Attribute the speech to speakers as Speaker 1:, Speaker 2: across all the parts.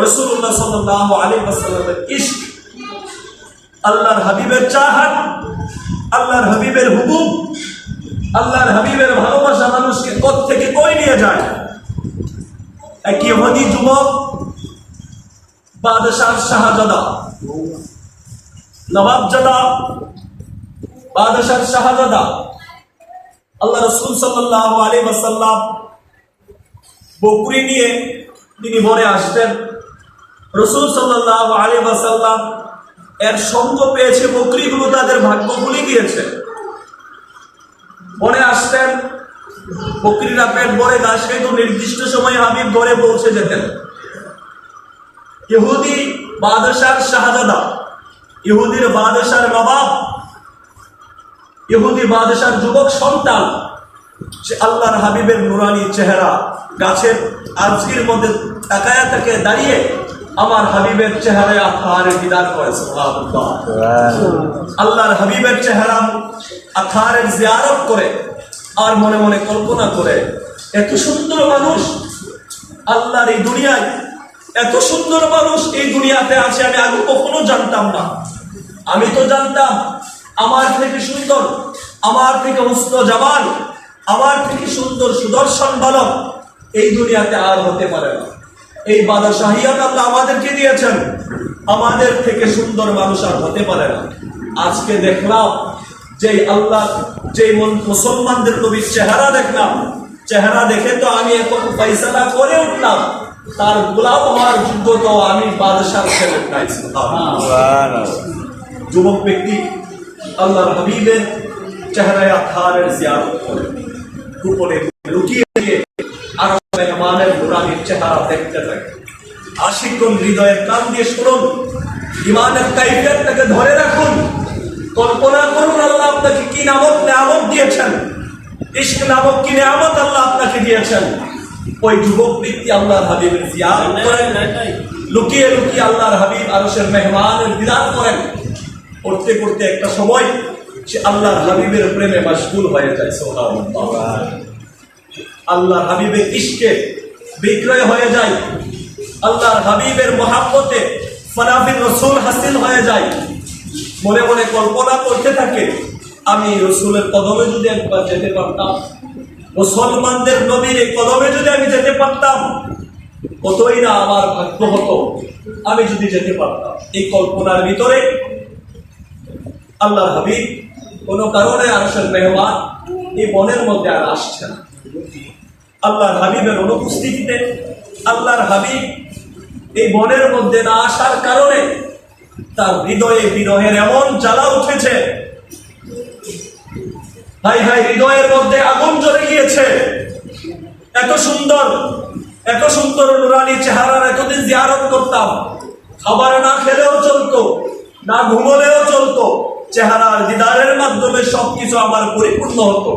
Speaker 1: রসুল্লাহ আল্লাহর হাবিবের চাহাত, আল্লাহর হাবিবের হুকুম, আল্লাহর হাবিবের ভালোবাসা মানুষকে কোথ থেকে কই নিয়ে যায়? এক ইহুদি যুবক বাদশাহ শাহজাদা, নবাবজাদা বাদশাহ শাহজাদা, আল্লাহ রসুল সাল্লাহ আলী ওয়াসাল্লাম বকরি নিয়ে তিনি বনে আসতেন। রসুল সাল্লাহ আলী এর সঙ্গ পেয়েছে বকরিগুলো তাদের ভাগ্য ভুলে গিয়েছে। মনে আসতেন, বকরিরা পেট ভরে ঘাস খেত নির্দিষ্ট সময়ে হাবিব ঘরে পৌঁছে যেতেন। ইহুদি বাদশার শাহজাদা ইহুদির বাদশার নবাব ইহুদি বাদশার যুবক সন্তান, সে আল্লাহর হাবিবের নুরানি চেহারা, গাছের আজকির মধ্যে তাকায়া থেকে দাঁড়িয়ে আমার হাবিবের চেহারায় আথার দিদার করে আল্লাহর হাবিবের চেহারা আথারের জিয়ারত করে আর মনে মনে কল্পনা করে এত সুন্দর মানুষ আল্লাহর এই দুনিয়ায় এত সুন্দর মানুষ এই দুনিয়াতে আছে আমি আগে কখনো জানতাম না। আমি তো জানতাম আমার থেকে সুন্দর আমার থেকে উস্ত জামাল আমার থেকে সুন্দর সুদর্শন বালক এই দুনিয়াতে আর হতে পারে না। এই বাদশাহিয়াত আল্লাহ আমাদেরকে দিয়েছেন। আমাদের থেকে সুন্দর মানুষ আর হতে পারে না। আজকে দেখলাম যে আল্লাহ যে মন- মুসলমানদের নবীর চেহারা দেখলাম। চেহারা দেখে তো আমি এখন ফয়সালা করে উঠলাম। তার গোলাপ হওয়ার যোগ্যতা আমি বাদশাহ ছেলে যুবক ব্যক্তি আল্লাহর হাবিবের চেহারায় আথারের জিয়ারত করে। গোপনে লুকিয়ে চেহারা দেখতে থাকে আশিকুন হৃদয়ের কান দিয়ে শুনুন ইমানের কাইফিয়াতটাকে ধরে রাখুন। কল্পনা করুন আল্লাহ আপনাকে কি নামক নামক দিয়েছেন। ইশক নামক কি নামক আল্লাহ আপনাকে দিয়েছেন। ওই যুবক ব্যক্তি আল্লাহর হাবিবের জিয়ারত করেন। লুকিয়ে লুকিয়ে আল্লাহর হাবিব আরশের মেহমানের দিদার করেন। করতে করতে একটা সময় সে আল্লাহর হাবিবের প্রেমে মশগুল হয়ে যায় সুবহানাল্লাহ। আল্লাহর হাবিবের ইশকে বিক্রয় হয়ে যায়। আল্লাহর হাবিবের মহাব্বতে ফনাফির রসুল হাসিল হয়ে যায়। মনে মনে কল্পনা করতে থাকে, আমি রসুলের কদমে যদি একবার যেতে পারতাম, মুসলমানদের নবীর এই কদমে যদি আমি যেতে পারতাম, কতই না আমার ভাগ্য হতো, আমি যদি যেতে পারতাম। এই কল্পনার ভিতরে আল্লাহ হাবিব কোনো কারণে আরশের মেহমান এই মনের মধ্যে আর আসছে না। আল্লাহর হাবিবের অনুপস্থিতিতে, আল্লাহর হাবিব এই বনের মধ্যে না আসার কারণে তার হৃদয়ে বিরহের এমন জ্বালা উঠেছে। হাই হাই, হৃদয়ের মধ্যে আগুন জ্বলে গিয়েছে। এত সুন্দর এত সুন্দর নুরানি চেহারার এতদিন জিয়ারত করতাম। খাবার না খেলেও চলতো, না ঘুমলেও চলতো। চেহারার দিদারের মাধ্যমে সবকিছু আমার পরিপূর্ণ হতো।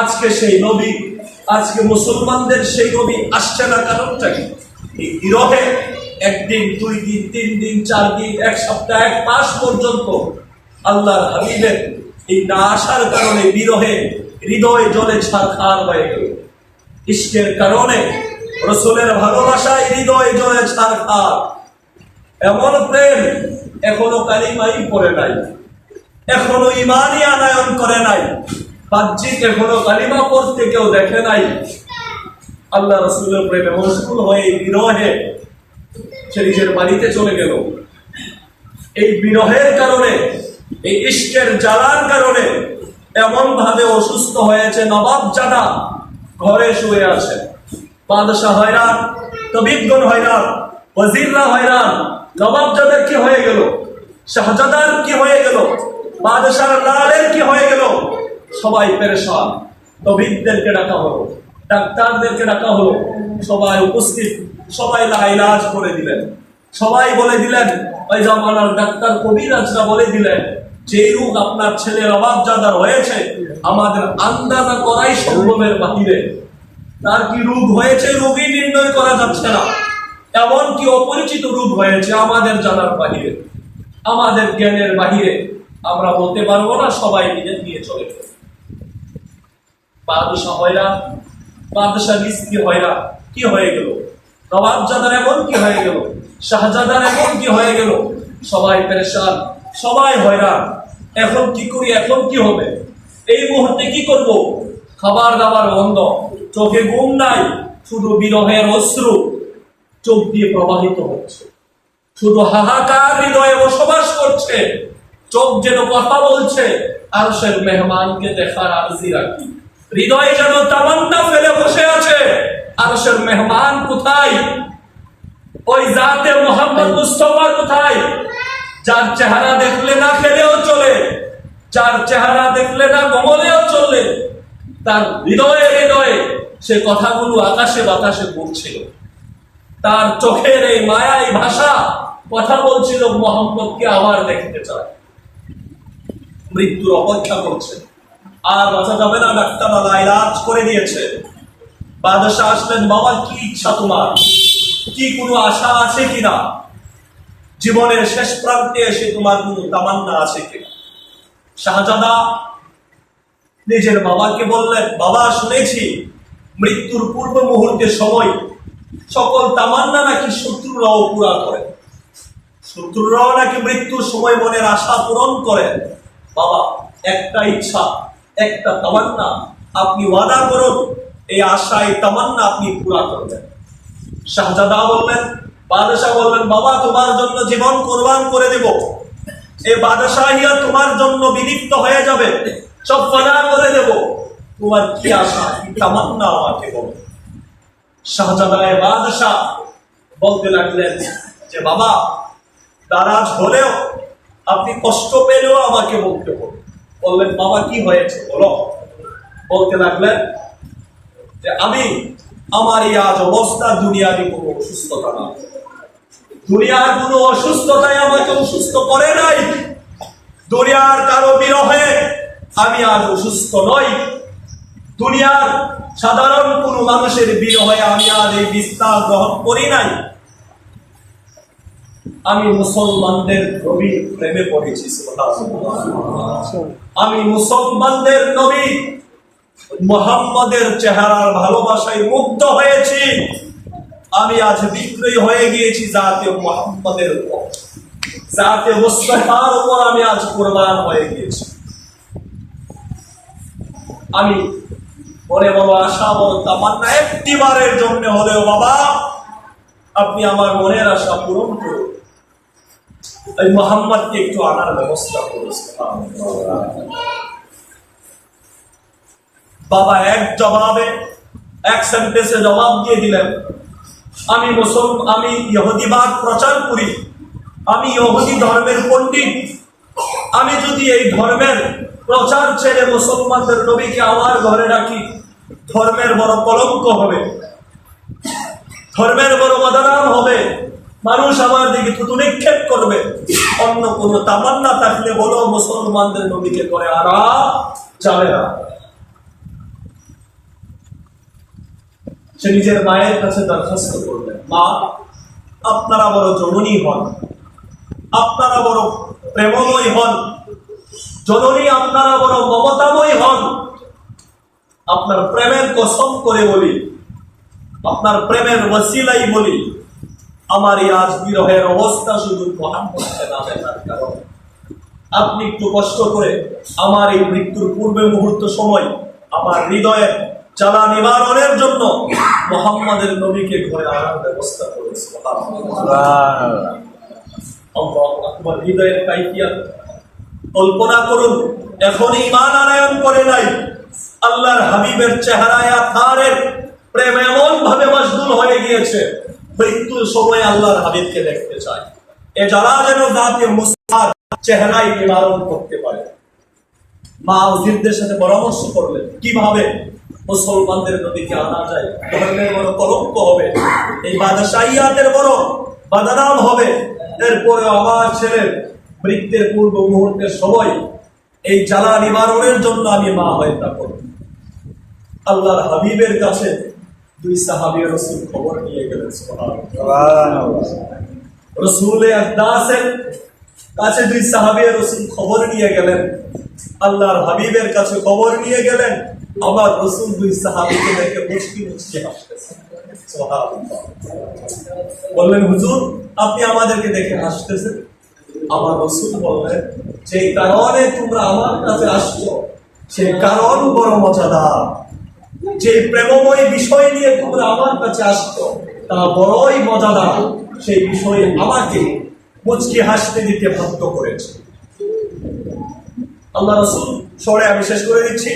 Speaker 1: আজকে সেই নবী আজকে মুসলমানদের সেই নবী আসছে না কারণটা কি? এই একদিন, দুই দিন, তিন দিন, চার দিন, এক সপ্তাহ, এক মাস পর্যন্ত আল্লাহর হাবিবের এই না আসার কারণে বিরহে হৃদয় জলে ছাড়খার হয়ে গেল। ইষ্টের কারণে রসুলের ভালোবাসায় হৃদয় জলে ছাড়খার এমন প্রেম এখনও কালিমাই পড়ে নাই, এখনও ইমানই আনায়ন করে নাই। বাহ্যিক এখনও কালিমা পড়তে কেউ দেখে নাই। আল্লাহ রসুলের প্রেমে মশগুল হয়ে বিরহে সে নিজের বাড়িতে চলে গেল। এই বিরহের কারণে, এই ইষ্টের জ্বালার কারণে এমন ভাবে অসুস্থ হয়েছে নবাব জাদা, ঘরে শুয়ে আছে। বাদশাহ হয়রান, তবিবগণ হয়রান, ওয়াজিররা হয়রান, নবাব জাদার কি হয়ে গেল? শাহজাদার কি হয়ে গেল? বাদশাহ লালের কি হয়ে গেল? সবাই পেরেশান। তবিবদেরকে ডাকা হলো, ডাক্তারদেরকে ডাকা হলো, সবাই উপস্থিত, সবাই লাইলাজ করে দিলেন। সবাই বলে দিলেন, ওই জামানার ডাক্তার কবিরাজরা বলে দিলেন যে রোগ আপনার ছেলের অভাব যাদার হয়েছে, আমাদের আন্দাজা করাই সম্ভবের বাহিরে। তার কি রোগ হয়েছে রোগী নির্ণয় করা যাচ্ছে না। এমন কি অপরিচিত রোগ হয়েছে আমাদের জানার বাহিরে। আমাদের জ্ঞানের বাহিরে আমরা বলতে পারব না, সবাই নিজের নিয়ে চলে বাদশাহ হয়রা বাদশাহ স্ত্রী হয়রা? কি হয়ে গেল? নবাবজাদার এমন কি হয়ে গেল? শাহজাদার এমন কি হয়ে গেল? সবাই পেরেশান, সবাই হয়রান এখন কি করি, এখন কি হবে? এই মুহূর্তে কি করব? খাবার দাবার বন্ধ, চোখে ঘুম নাই, শুধু বিরহের অশ্রু চোখ দিয়ে প্রবাহিত হচ্ছে। শুধু হাহাকার হৃদয়ে বসবাস করছে, চোখ যেন কথা বলছে আরশের মেহমানকে দেখার আরজি রাখি। হৃদয়ে যেন তামান্না ফেলে বসে আছে, আরশের মেহমান কোথায়? ওই জাতে মোহাম্মদ মুস্তফা কোথায়? যার চেহারা দেখলে না খেলেও চলে, যার চেহারা দেখলে না চলে, তার হৃদয়ে হৃদয়ে সে কথাগুলো আকাশে বাতাসে পড়ছিল। তার চোখের এই মায়াই ভাষা কথা বলছিল, মোহাম্মদকে আবার দেখতে চায় মৃত্যুর অপেক্ষা করছে। আর বাঁচা যাবে না ডাক্তার ইলাজ করে দিয়েছে। বাদশাহ আসলেন, বাবা, কি ইচ্ছা তোমার? কি কোনো আশা আছে কিনা? জীবনের শেষ প্রান্তে এসে তোমার কোনো তামান্না আছে কিনা? শাহজাদা নিজের বাবাকে বললেন, বাবা, শুনেছি, মৃত্যুর পূর্ব মুহূর্তে সময় সকল তামান্না নাকি শত্রুরাও পুরা করে। শত্রুরাও নাকি মৃত্যুর সময় মনের আশা পূরণ করে। বাবা, একটা ইচ্ছা একটা তামান্না আপনি ওয়াদা করুন, এই আশা এই তামান্না আপনি পুরা করবেন। শাহজাদা বললেন, বাদশাহ বললেন, বাবা, তোমার জন্য জীবন কোরবান করে দেব। এই বাদশাহিয়া তোমার জন্য বিলিপ্ত হয়ে যাবে, সব ফানা করে দেব। তোমার কি আশা, কি তামান্না আমাকে বলো। শাহজাদায় বাদশাহ বলতে লাগলেন যে, বাবা, দারাজ হলেও আপনি কষ্ট পেলেও আমাকে বলতে বলুন। বললেন, বাবা, কি হয়েছে বলো? বলতে লাগলেন যে, আমি আমার এই আজ অবস্থা, দুনিয়ারই কোনো অসুস্থতা না দুনিয়ার কোনো অসুস্থতাই আমাকে অসুস্থ করে নাই। দুনিয়ার কারও বিরহে আমি আজ অসুস্থ নই। দুনিয়ার সাধারণ কোনো মানুষের বিরহে আমি আজ এই বিস্তার গ্রহণ করি নাই। আমি মুসলমানদের নবীর প্রেমে পড়েছি আমি মুসলমানদের নবী মোহাম্মদের চেহারার ভালোবাসায় মুগ্ধ হয়েছি। আমি আজ বিক্রয় হয়ে গিয়েছি জাতীয় মোহাম্মদের উপর। জাতীয় মুস্তফার উপর আমি আজ কোরবান হয়ে গিয়েছি। আমি মনে বড় আশা বড় তামান্না একটি বারের জন্য হলেও বাবা, আপনি আমার মনের আশা পূরণ করুন। এই মোহাম্মদকে একটু আনার ব্যবস্থা করুন বাবা এক জবাবে, এক সেন্টেন্সে জবাব দিয়ে দিলেন, আমি মুসল আমি ইহুদিবাদ প্রচার করি, আমি ইহুদি ধর্মের পণ্ডিত। আমি যদি এই ধর্মের প্রচার ছেড়ে মুসলমানদের নবীকে আমার ঘরে রাখি, ধর্মের বড় কলঙ্ক হবে। ধর্মের বড় বদনাম হবে। মানুষ আমার দিকে থুতু নিক্ষেপ করবে। অন্য কোন তামান্না থাকলে বলো, মুসলমানদের নবীকে করে আরা যাবে না। সে নিজের মায়ের কাছে দরখাস্ত করলেন মা, আপনারা বড় জননী হন। আপনারা বড় প্রেমময় হন। জননী, আপনারা বড় মমতাময় হন। আপনার প্রেমের কসম করে বলি, আপনার প্রেমের ওসিলাই বলি আমার এই আজ বিরহের অবস্থা শুধু আপনি একটু কষ্ট করে আমার এই মৃত্যুর পূর্বে মুহূর্ত সময় আমার হৃদয়ের জ্বালা নিবারণের জন্য মোহাম্মদের নবীকে ঘরে আনার ব্যবস্থা করেছে হৃদয়ের কাইফিয়াত। কল্পনা করুন, এখন ইমান আনায়ন করে নাই, আল্লাহর হাবিবের চেহারায় আথারের প্রেম এমন ভাবে মশগুল হয়ে গিয়েছে। মৃত্যুর সময় আল্লাহর হাবিবকে দেখতে চায়। এ যারা যেন জাতীয় মুস্তার চেহারায় নিবারণ করতে পারে। মা উজিরদের সাথে পরামর্শ করলেন, কীভাবে মুসলমানদের নদীকে আনা যায়? ধর্মের বড় কলঙ্ক হবে। এই বাদশাহিয়াতের বড় বাদানাম হবে। এরপরে আমার ছেলের মৃত্যুর পূর্ব মুহূর্তের সময় এই জ্বালা নিবারণের জন্য আমি মা হত্যা করব আল্লাহর হাবিবের কাছে দুই সাহাবী রসুল খবর নিয়ে গেলেন রসুলে আদাসের কাছে দুই সাহাবী রসুল খবর নিয়ে গেলেন। আল্লাহর হাবিবের কাছে খবর নিয়ে গেলেন। আমার রসুল দুই সাহাবিকে দেখে মুচকি হাসতেছে। বললেন হুজুর আপনি আমাদেরকে দেখে হাসতেছেন? আমার রসুল বললেন যে কারণে তোমরা আমার কাছে আসছো সেই কারণ বড় মজাদার। যে প্রেমময় বিষয় নিয়ে তোমরা আমার কাছে আসতো তা বড়ই মজাদার। সেই বিষয়ে আমাকে মুচকি হাসতে দিতে ভক্ত করেছে। আল্লাহ রসুল সরে আমি শেষ করে দিচ্ছি।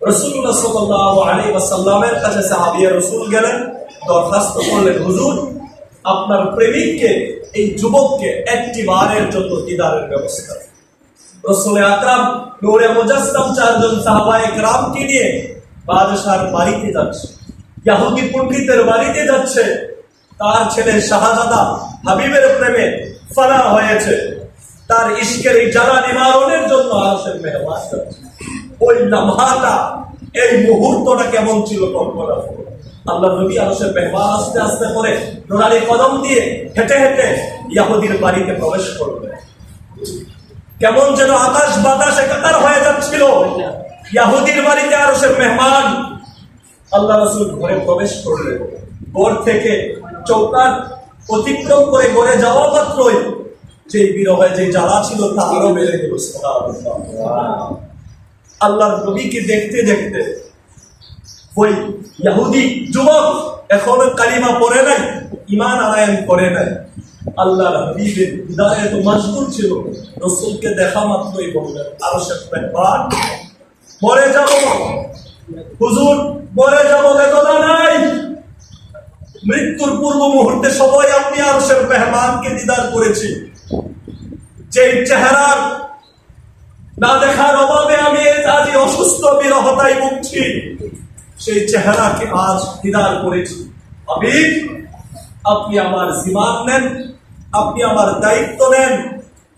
Speaker 1: রসুল্লাহ সাল্লাহ আলী সাল্লামের কাছে সাহাবিয়া রসুল গেলেন, দরখাস্ত করলেন, হুজুর, আপনার প্রেমিককে, এই যুবককে একটি বারের জন্য দিদারের ব্যবস্থা। রসুল আকরাম চারজন সাহাবায়ে রামকে নিয়ে বাদশার বাড়িতে যাচ্ছে। ইয়াহুদি পণ্ডিতের বাড়িতে যাচ্ছে। তার ছেলে শাহজাদা হাবিবের প্রেমে হয়েছে। তার ইশকের এই জ্বালা নিবারণের জন্য ওই লামহাটা এই মুহূর্তটা কেমন ছিল কল্পনা। আল্লাহ নবী আরশের মেহমান আস্তে আস্তে করে নোরালি কদম দিয়ে হেঁটে হেঁটে ইয়াহুদির বাড়িতে প্রবেশ করবে কেমন যেন আকাশ বাতাস একাকার হয়ে যাচ্ছিল। ইয়াহুদির বাড়িতে আরও সে মেহমান। আল্লাহ রসুল ঘরে প্রবেশ করলেন। ঘর থেকে চৌকাট অতিক্রম করে ঘরে যাওয়া মাত্রই যে বিরহে যে জ্বালা ছিল তা আরও বেড়ে গেল আল্লাহর নবীকে দেখতে দেখতে ওই ইয়াহুদি যুবক এখনও কালিমা পড়ে নাই ইমান আনায়ন করে নাই। আল্লাহর হাবিবের হৃদয়ে তো মজবুর ছিল, রসুলকে দেখা মাত্রই বললেন, আরও সে মরে যাব। হুজুর, মরে যাব বেদনা নাই। মৃত্যুর পূর্ব মুহূর্তে সবাই আপনি আরও সে মেহমানকে দিদার করেছি। যে চেহারার না দেখার অভাবে আমি আজ অসুস্থ, বিরহতায় ভুগছি, সেই চেহারাকে আজ দিদার করেছি। আমি আপনি আমার জিমান নেন, আপনি আমার দায়িত্ব নেন।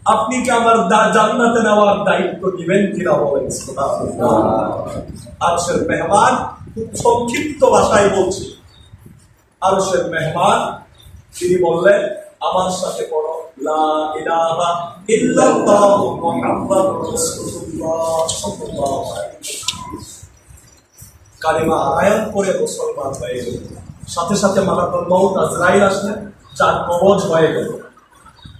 Speaker 1: আপনি কি আমার জান্নাতে নেওয়ার দায়িত্ব দিবেন কিনা বলেন। আরশের মেহমান খুব সংক্ষিপ্ত ভাষায় বলছি। আরশের মেহমান, তিনি বললেন, আমার সাথে পড়ো। লা কালিমা করে সাথে সাথে মালাকুল মউত আজরাইল আসলেন। যার কবজ হয়ে গেল।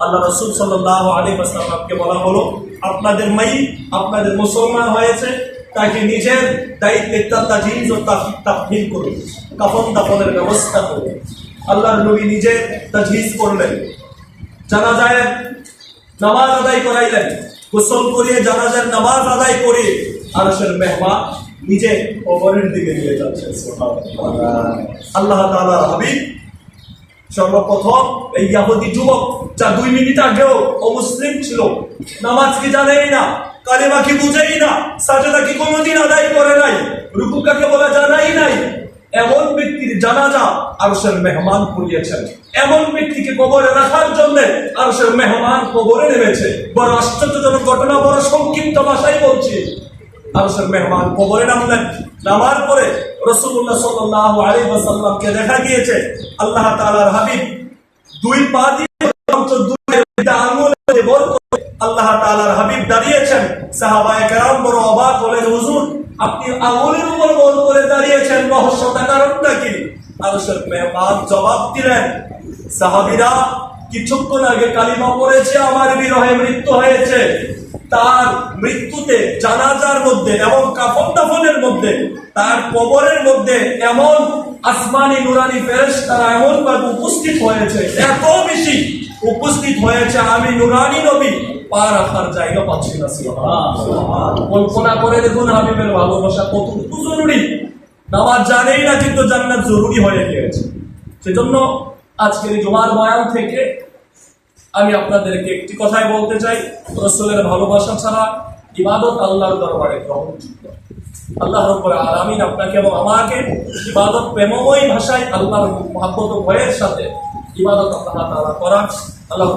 Speaker 1: আল্লাহ রসুল সাল্লাহ আলী আসলামকে বলা হলো, আপনাদের মাই আপনাদের মুসলমান হয়েছে, তাকে নিজের দায়িত্বে করুন, কাফন দাফনের ব্যবস্থা করুন। আল্লাহর নবী নিজে তাজিজ করলেন জানাজায়ের নামাজ আদায় করাইলেন, গোসল করিয়ে জানাজার নামাজ আদায় করিয়ে আরশের মেহমান নিজে কবরের দিকে নিয়ে যাচ্ছেন আল্লাহ তাআলার হাবিব সর্বপ্রথম এই ইয়াহুদি যুবক, যা দুই মিনিট আগেও অমুসলিম ছিল, নামাজ কি জানেই না, কালেমা কি বুঝেই না, সাজেদা কি কোনোদিন আদায় করে নাই, রুকু কাকে বলে জানাই নাই। এমন ব্যক্তির জানাজা আরশের মেহমান করিয়েছেন। এমন ব্যক্তিকে কবরে রাখার জন্য আরশের মেহমান কবরে নেমেছে। বড় আশ্চর্যজনক ঘটনা, বড় সংক্ষিপ্ত ভাষায় বলছি। আরশের মেহমান কবরে নামলেন, নামার পরে আপনি আঙুলের উপর বল করে দাঁড়িয়েছেন, রহস্যটা কারণটা কি? জবাব দিলেন, সাহাবীরা কিছুক্ষণ আগে কালিমা পড়েছে, আমার বিরহে মৃত্যু হয়েছে। তার মৃত্যুতে জানাজার মধ্যে এবং কাফন দাফনের মধ্যে তার কবরের মধ্যে এমন আসমানি নুরানি ফেরেশ তারা এমন ভাবে উপস্থিত হয়েছে এত বেশি উপস্থিত হয়েছে আমি নুরানি নবী পা রাখার জায়গা পাচ্ছি না কল্পনা করে দেখুন হাবিবের ভালোবাসা কতটুকু জরুরি। নামাজ জানেই না কিন্তু জান্নাত জরুরি হয়ে গিয়েছে। সেজন্য আজকের জুমার বয়ান থেকে আমি আপনাদেরকে একটি কথাই বলতে চাই, রসুলের ভালোবাসা ছাড়া ইবাদত আল্লাহর দরবারে গ্রহণযোগ্য আল্লাহ রব্বুল আলামিন আপনাকে এবং আমাকে ইবাদত প্রেমময় ভাষায় আল্লাহর মহাব্বত ভয়ের সাথে ইবাদত আল্লাহ তাআলা করা আল্লাহ।